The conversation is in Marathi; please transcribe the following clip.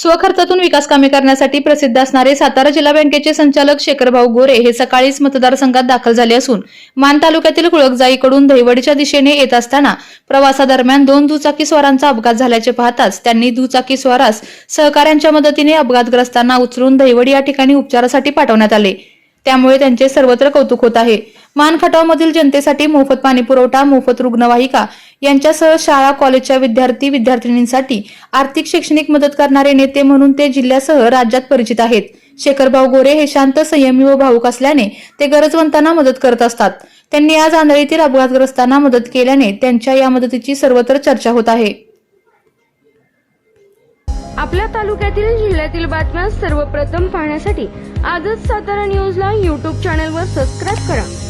स्वखर्चातून विकास कामे करण्यासाठी प्रसिद्ध असणारे सातारा जिल्हा बँकेचे संचालक शेखरभाऊ गोरे हे सकाळीच मतदारसंघात दाखल झाले असून मान तालुक्यातील कुळकजाईकडून दहिवडीच्या दिशेने येत असताना प्रवासादरम्यान दोन दुचाकी स्वारांचा अपघात झाल्याचे पाहताच त्यांनी दुचाकी स्वारास सहकाऱ्यांच्या मदतीने अपघातग्रस्तांना उचलून दहिवडी या ठिकाणी उपचारासाठी पाठवण्यात आले. त्यामुळे त्यांचे सर्वत्र कौतुक होत आहे. मान खटावमधील जनतेसाठी मोफत पाणी पुरवठा मोफत रुग्णवाहिका यांच्यासह शाळा कॉलेजच्या विद्यार्थी विद्यार्थिनींसाठी आर्थिक शैक्षणिक मदत करणारे नेते म्हणून ते जिल्ह्यासह राज्यात परिचित आहेत. शेखरभाऊ गोरे हे शांत संयमी व भाऊक असल्याने ते गरजवंतांना मदत करत असतात. त्यांनी आज आंधळीतील अपघातग्रस्तांना मदत केल्याने त्यांच्या या मदतीची सर्वत्र चर्चा होत आहे. आपल्या तालुक्यातील जिल्ह्यातील बातम्या सर्वप्रथम पाहण्यासाठी आजच सातारा न्यूजला यूट्यूब चॅनलवर सबस्क्राईब करा.